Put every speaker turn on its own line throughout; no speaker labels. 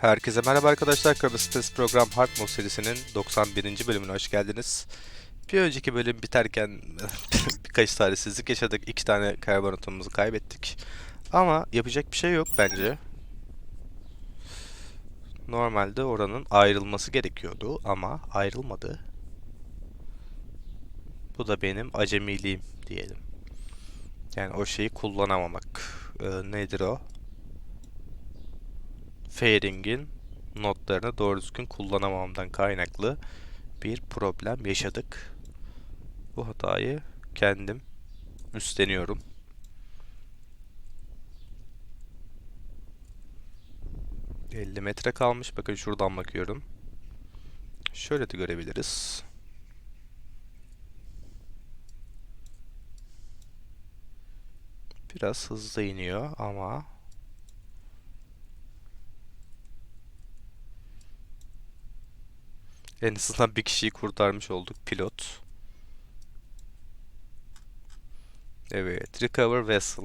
Herkese merhaba arkadaşlar. Kapasites Program Hard Mode serisinin 91. bölümüne hoş geldiniz. Bir önceki bölüm biterken birkaç talihsizlik yaşadık. İki tane karbonatımızı kaybettik. Ama yapacak bir şey yok bence. Normalde oranın ayrılması gerekiyordu ama ayrılmadı. Bu da benim acemiliğim diyelim. Yani o şeyi kullanamamak. Ee, nedir o? Fairing'in notlarını doğru düzgün kullanamamamdan kaynaklı bir problem yaşadık. Bu hatayı kendim üstleniyorum. ...50 metre kalmış. Bakın şuradan bakıyorum. Şöyle de görebiliriz. Biraz hızlı iniyor ama... En azından bir kişiyi kurtarmış olduk pilot. Evet, recover vessel.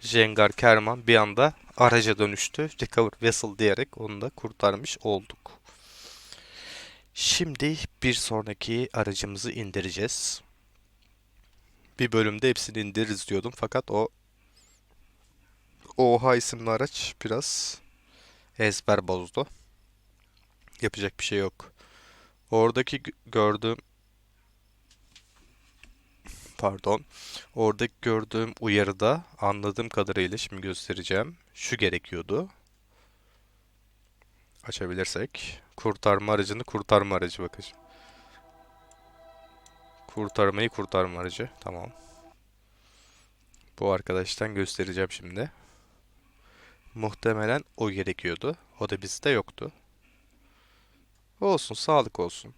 Jengar Kerman bir anda araca dönüştü. Recover vessel diyerek onu da kurtarmış olduk. Şimdi bir sonraki aracımızı indireceğiz. Bir bölümde hepsini indiririz diyordum fakat o Oha isimli araç biraz ezber bozdu. Yapacak bir şey yok. Oradaki gö- gördüğüm pardon. Oradaki gördüğüm uyarıda anladığım kadarıyla şimdi göstereceğim. Şu gerekiyordu. Açabilirsek. Kurtarma aracını kurtarma aracı bakın. Kurtarmayı kurtarma aracı. Tamam. Bu arkadaştan göstereceğim şimdi. Muhtemelen o gerekiyordu. O da bizde yoktu. Olsun, sağlık olsun.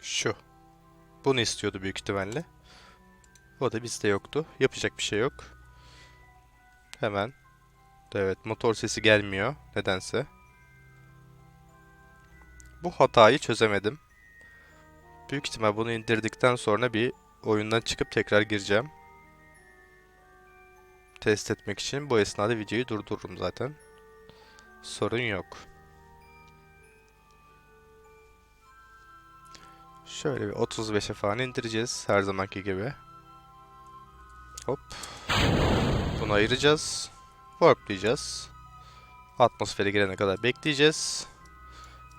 Şu. Bunu istiyordu büyük ihtimalle. O da bizde yoktu. Yapacak bir şey yok. Hemen. Evet, motor sesi gelmiyor nedense. Bu hatayı çözemedim. Büyük ihtimal bunu indirdikten sonra bir oyundan çıkıp tekrar gireceğim. Test etmek için bu esnada videoyu durdururum zaten. Sorun yok. Şöyle bir 35'e falan indireceğiz her zamanki gibi. Hop. Bunu ayıracağız. Warplayacağız. Atmosfere girene kadar bekleyeceğiz.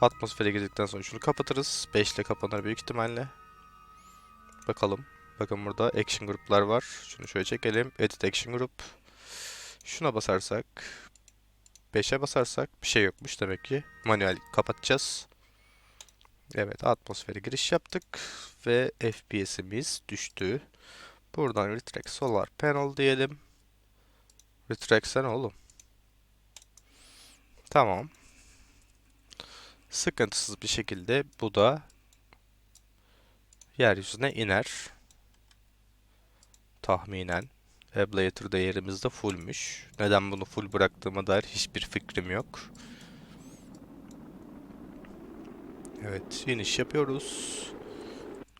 Atmosfere girdikten sonra şunu kapatırız. 5 ile kapanır büyük ihtimalle. Bakalım. Bakın burada action gruplar var. Şunu şöyle çekelim. Edit action group. Şuna basarsak 5'e basarsak bir şey yokmuş demek ki. Manuel kapatacağız. Evet atmosfere giriş yaptık ve FPS'imiz düştü. Buradan Retract Solar Panel diyelim. Retract sen oğlum. Tamam. Sıkıntısız bir şekilde bu da yeryüzüne iner. Tahminen. Ablator değerimiz de fullmüş. Neden bunu full bıraktığıma dair hiçbir fikrim yok. Evet, iniş yapıyoruz.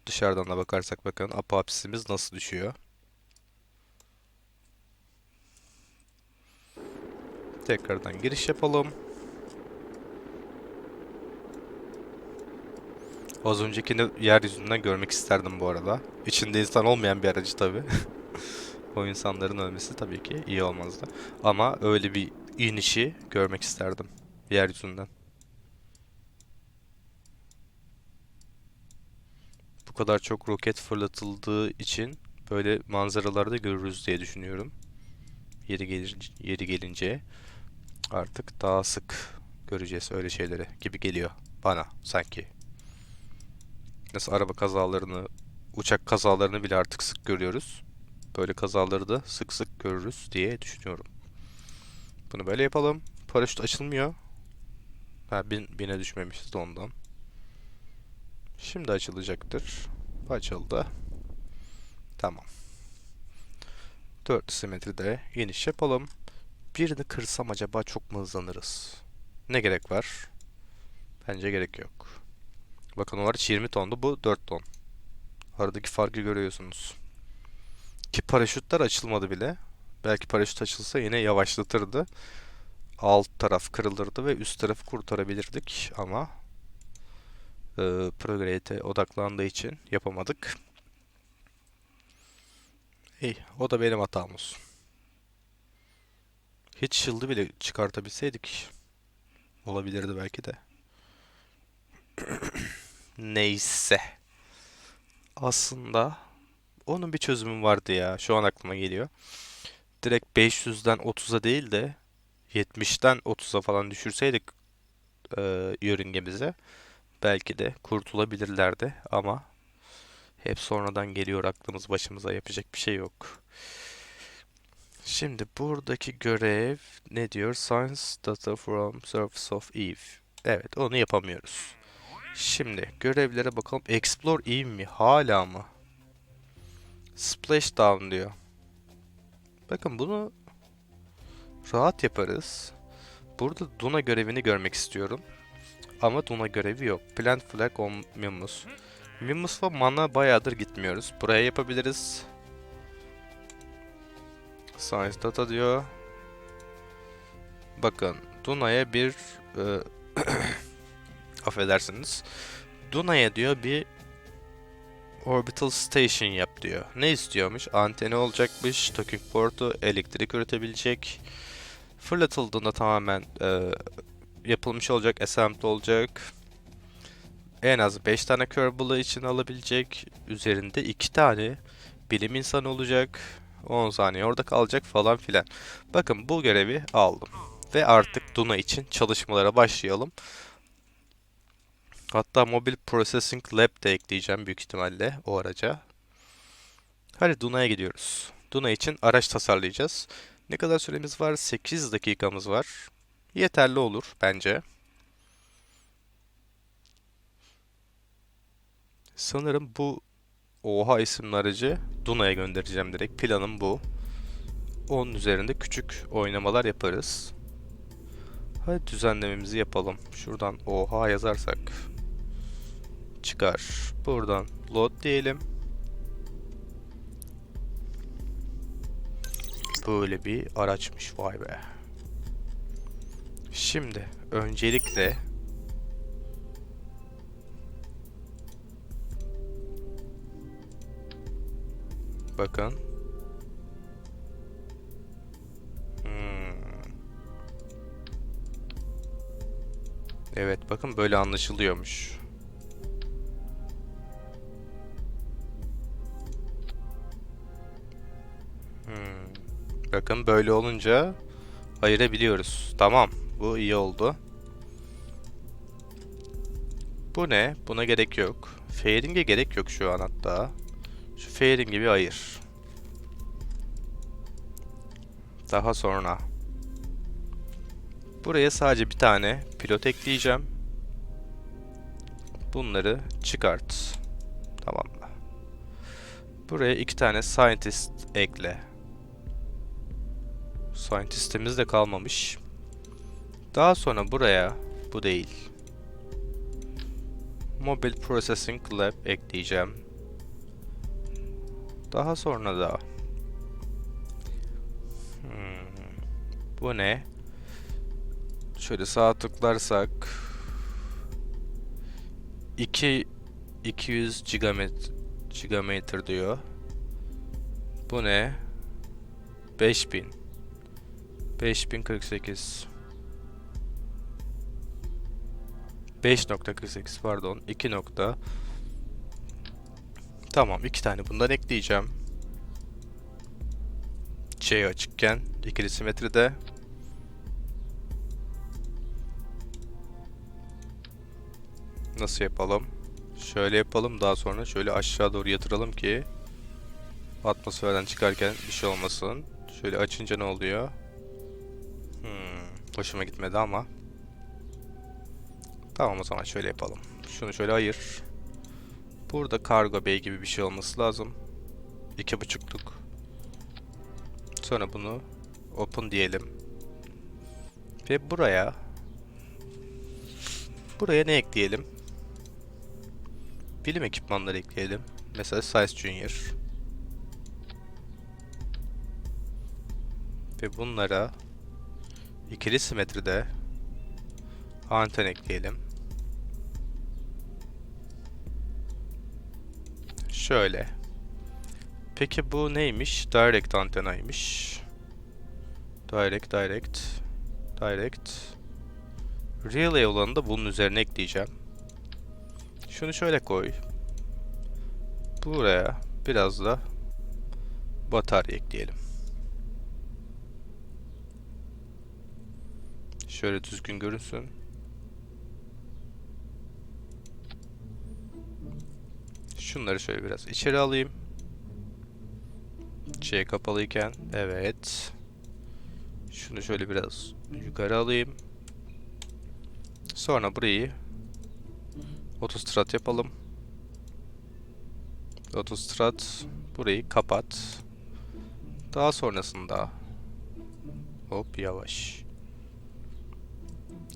Dışarıdan da bakarsak bakın apopsisimiz nasıl düşüyor. Tekrardan giriş yapalım. Az öncekini yeryüzünden görmek isterdim bu arada. İçinde insan olmayan bir aracı tabi. o insanların ölmesi tabii ki iyi olmazdı. Ama öyle bir inişi görmek isterdim yeryüzünden. Bu kadar çok roket fırlatıldığı için böyle manzaralarda görürüz diye düşünüyorum. Yeri gelir, yeri gelince artık daha sık göreceğiz öyle şeyleri gibi geliyor bana sanki. Nasıl araba kazalarını, uçak kazalarını bile artık sık görüyoruz. Böyle kazaları da sık sık görürüz diye düşünüyorum. Bunu böyle yapalım. Paraşüt açılmıyor. Ha bin, bine düşmemişiz de ondan. Şimdi açılacaktır. Açıldı. Tamam. 4 simetride iniş yapalım. Birini kırsam acaba çok mu hızlanırız? Ne gerek var? Bence gerek yok. Bakın o araç 20 tondu. Bu 4 ton. Aradaki farkı görüyorsunuz. Ki paraşütler açılmadı bile. Belki paraşüt açılsa yine yavaşlatırdı. Alt taraf kırılırdı ve üst tarafı kurtarabilirdik ama e, Prograde odaklandığı için yapamadık. İyi, o da benim hatam olsun. Hiç shield'ı bile çıkartabilseydik olabilirdi belki de. Neyse. Aslında onun bir çözümü vardı ya. Şu an aklıma geliyor. Direkt 500'den 30'a değil de 70'ten 30'a falan düşürseydik e, yörüngemize belki de kurtulabilirlerdi ama hep sonradan geliyor aklımız başımıza yapacak bir şey yok. Şimdi buradaki görev ne diyor? Science data from surface of Eve. Evet onu yapamıyoruz. Şimdi görevlere bakalım. Explore Eve mi? Hala mı? Splashdown diyor. Bakın bunu rahat yaparız. Burada Duna görevini görmek istiyorum. Ama Duna görevi yok. Plant flag on Mimus. Mimus ve Mana bayağıdır gitmiyoruz. Buraya yapabiliriz. Science data diyor. Bakın Duna'ya bir e, affedersiniz. Duna'ya diyor bir orbital station yap diyor. Ne istiyormuş? Anteni olacakmış, talking port'u, elektrik üretebilecek. Fırlatıldığında tamamen e, yapılmış olacak, assembly olacak. En az 5 tane Kerbal için alabilecek. Üzerinde 2 tane bilim insanı olacak. 10 saniye orada kalacak falan filan. Bakın bu görevi aldım. Ve artık Duna için çalışmalara başlayalım. Hatta Mobile Processing Lab de ekleyeceğim büyük ihtimalle o araca. Hadi Duna'ya gidiyoruz. Duna için araç tasarlayacağız. Ne kadar süremiz var? 8 dakikamız var. Yeterli olur bence. Sanırım bu Oha isimli aracı Duna'ya göndereceğim direkt. Planım bu. Onun üzerinde küçük oynamalar yaparız. Hadi düzenlememizi yapalım. Şuradan Oha yazarsak çıkar. Buradan load diyelim. Böyle bir araçmış vay be. Şimdi öncelikle bakın Hmm. Evet bakın böyle anlaşılıyormuş. Böyle olunca ayırabiliyoruz. Tamam. Bu iyi oldu. Bu ne? Buna gerek yok. Fairing'e gerek yok şu an hatta. Şu fairing'i bir ayır. Daha sonra. Buraya sadece bir tane pilot ekleyeceğim. Bunları çıkart. Tamam mı? Buraya iki tane scientist ekle. Scientist'imiz de kalmamış. Daha sonra buraya bu değil. Mobile Processing Lab ekleyeceğim. Daha sonra da hmm, bu ne? Şöyle sağ tıklarsak 2 200 gigamet gigameter diyor. Bu ne? 5000 5048 5.48 pardon 2 nokta Tamam iki tane bundan ekleyeceğim. Şey açıkken ikili simetride Nasıl yapalım? Şöyle yapalım daha sonra şöyle aşağı doğru yatıralım ki atmosferden çıkarken bir şey olmasın. Şöyle açınca ne oluyor? Hmm, hoşuma gitmedi ama. Tamam o zaman şöyle yapalım. Şunu şöyle ayır. Burada cargo bay gibi bir şey olması lazım. İki buçukluk. Sonra bunu open diyelim. Ve buraya buraya ne ekleyelim? Bilim ekipmanları ekleyelim. Mesela Size Junior. Ve bunlara ikili simetride anten ekleyelim. Şöyle. Peki bu neymiş? Direct antenaymış. Direct, direct, direct. Relay olanı da bunun üzerine ekleyeceğim. Şunu şöyle koy. Buraya biraz da batarya ekleyelim. Şöyle düzgün görünsün. Şunları şöyle biraz içeri alayım. Şey kapalıyken. Evet. Şunu şöyle biraz yukarı alayım. Sonra burayı otostrat yapalım. Otostrat burayı kapat. Daha sonrasında hop yavaş.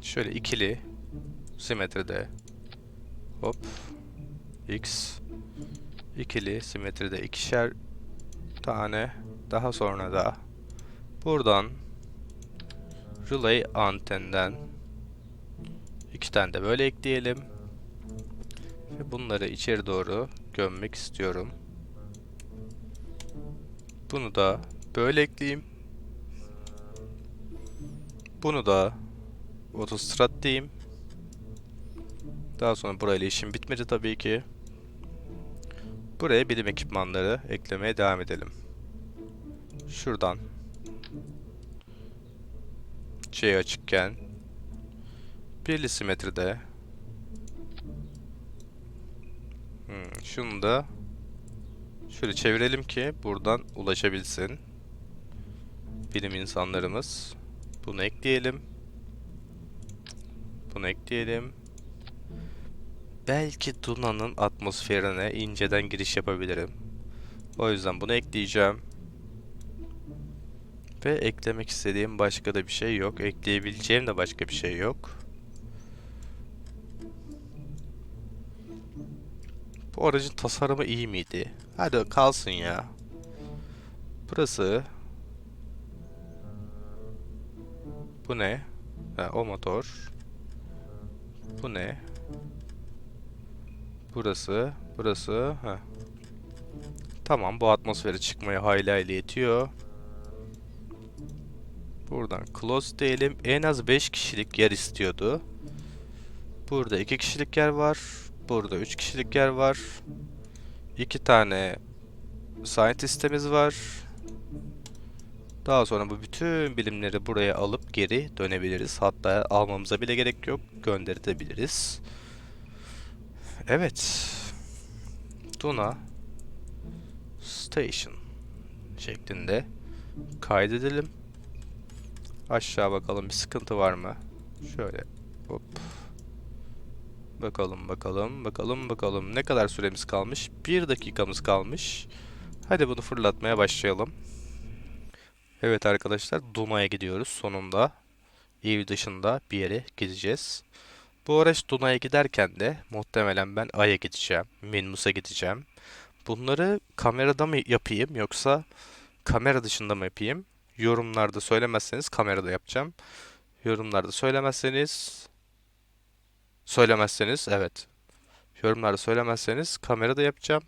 Şöyle ikili simetride hop x ikili simetride ikişer tane daha sonra da buradan relay antenden iki tane de böyle ekleyelim ve bunları içeri doğru gömmek istiyorum. Bunu da böyle ekleyeyim. Bunu da otostrat diyeyim. Daha sonra burayla işim bitmedi tabii ki. Buraya bilim ekipmanları eklemeye devam edelim. Şuradan şey açıkken birli simetride hmm, şunu da şöyle çevirelim ki buradan ulaşabilsin bilim insanlarımız. Bunu ekleyelim. Bunu ekleyelim. Belki Duna'nın atmosferine inceden giriş yapabilirim. O yüzden bunu ekleyeceğim. Ve eklemek istediğim başka da bir şey yok. Ekleyebileceğim de başka bir şey yok. Bu aracın tasarımı iyi miydi? Hadi kalsın ya. Burası. Bu ne? Ha, o motor. Bu ne? Burası. Burası. Ha. Tamam bu atmosfere çıkmaya hayli hayli yetiyor. Buradan close diyelim. En az 5 kişilik yer istiyordu. Burada 2 kişilik yer var. Burada 3 kişilik yer var. 2 tane scientist'imiz var. Daha sonra bu bütün bilimleri buraya alıp geri dönebiliriz. Hatta almamıza bile gerek yok. Gönderebiliriz. Evet. Duna Station şeklinde kaydedelim. Aşağı bakalım bir sıkıntı var mı? Şöyle hop. Bakalım bakalım bakalım bakalım ne kadar süremiz kalmış? Bir dakikamız kalmış. Hadi bunu fırlatmaya başlayalım. Evet arkadaşlar Duna'ya gidiyoruz sonunda. Ev dışında bir yere gideceğiz. Bu araç Duna'ya giderken de muhtemelen ben Ay'a gideceğim. Minmus'a gideceğim. Bunları kamerada mı yapayım yoksa kamera dışında mı yapayım? Yorumlarda söylemezseniz kamerada yapacağım. Yorumlarda söylemezseniz söylemezseniz evet. Yorumlarda söylemezseniz kamerada yapacağım.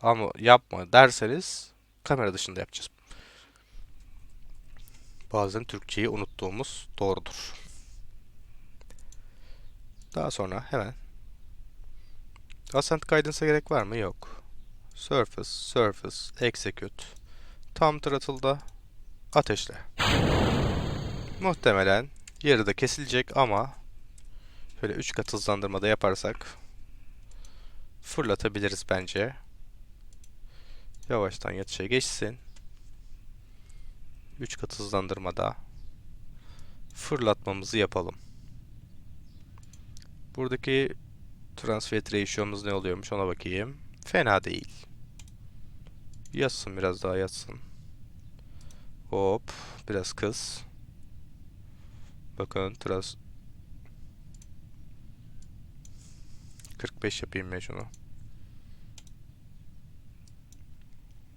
Ama yapma derseniz kamera dışında yapacağız. Bazen Türkçeyi unuttuğumuz doğrudur. Daha sonra hemen Ascent Guidance'a gerek var mı? Yok. Surface, Surface, Execute. Tam throttle'da ateşle. Muhtemelen yarıda kesilecek ama şöyle 3 kat hızlandırmada yaparsak fırlatabiliriz bence. Yavaştan yatışa geçsin. 3 kat hızlandırmada fırlatmamızı yapalım. Buradaki transfer ratio'muz ne oluyormuş ona bakayım. Fena değil. Yatsın biraz daha yatsın. Hop. Biraz kız. Bakın trans 45 yapayım ben şunu.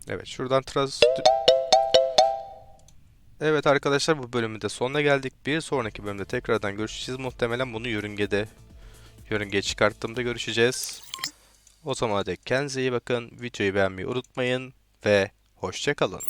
Evet şuradan trans Evet arkadaşlar bu bölümün sonuna geldik. Bir sonraki bölümde tekrardan görüşeceğiz. Muhtemelen bunu yörüngede, yörüngeye çıkarttığımda görüşeceğiz. O zaman dek kendinize iyi bakın. Videoyu beğenmeyi unutmayın ve hoşçakalın.